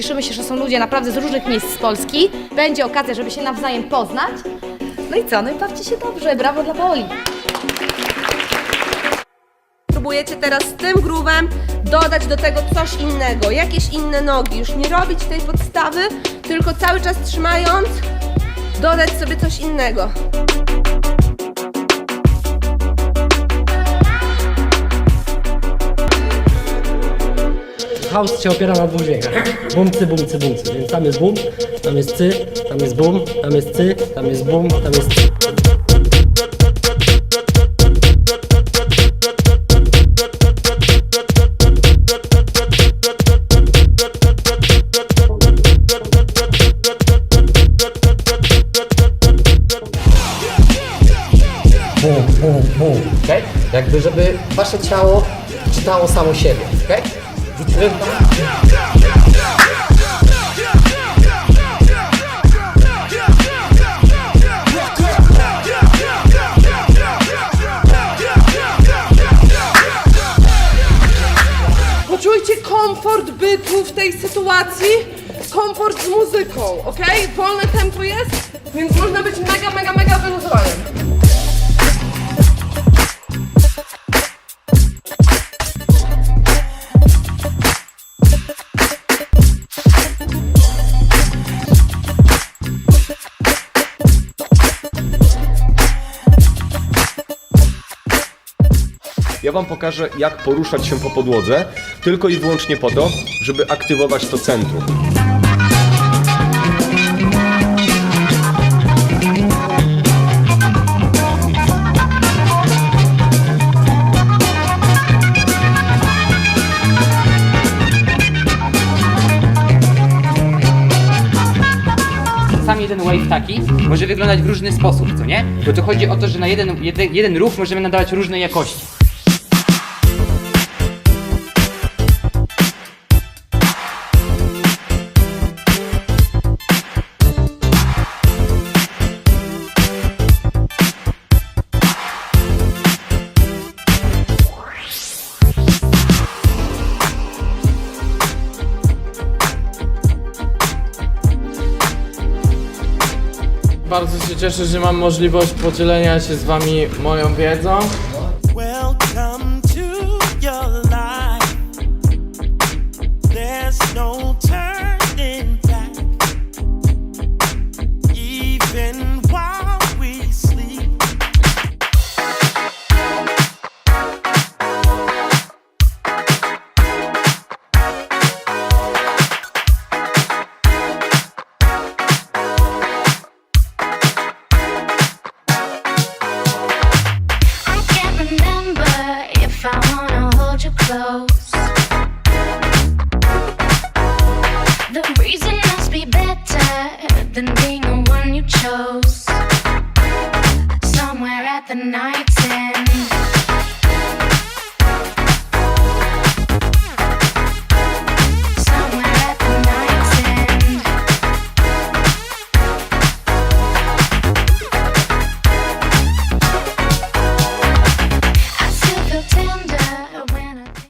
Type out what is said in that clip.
Cieszymy się, że są ludzie naprawdę z różnych miejsc z Polski. Będzie okazja, żeby się nawzajem poznać. No i co? No i bawcie się dobrze. Brawo dla Paoli. Próbujecie teraz z tym grówem dodać do tego coś innego, jakieś inne nogi. Już nie robić tej podstawy, tylko cały czas trzymając, dodać sobie coś innego. House się opiera na dwóch dźwiękach. Bum, cy, bum, cy, bum, cy. Więc tam jest bum, tam jest cy, tam jest bum, tam jest cy, tam jest bum, tam jest cy. Bum, bum, bum, okej? Jakby, żeby wasze ciało czytało samo siebie, okej? Poczujcie komfort bytu w tej sytuacji, komfort z muzyką, ok? Wolne tempo jest, więc można być mega, mega, mega wyluzowanym. Ja Wam pokażę, jak poruszać się po podłodze, tylko i wyłącznie po to, żeby aktywować to centrum. sam jeden wave taki może wyglądać w różny sposób, co nie? Bo tu chodzi o to, że na jeden, jeden, jeden ruch możemy nadawać różnej jakości. Bardzo się cieszę, że mam możliwość podzielenia się z wami moją wiedzą. If I wanna hold you close. The reason must be better than being the one you chose. Somewhere at the night's end.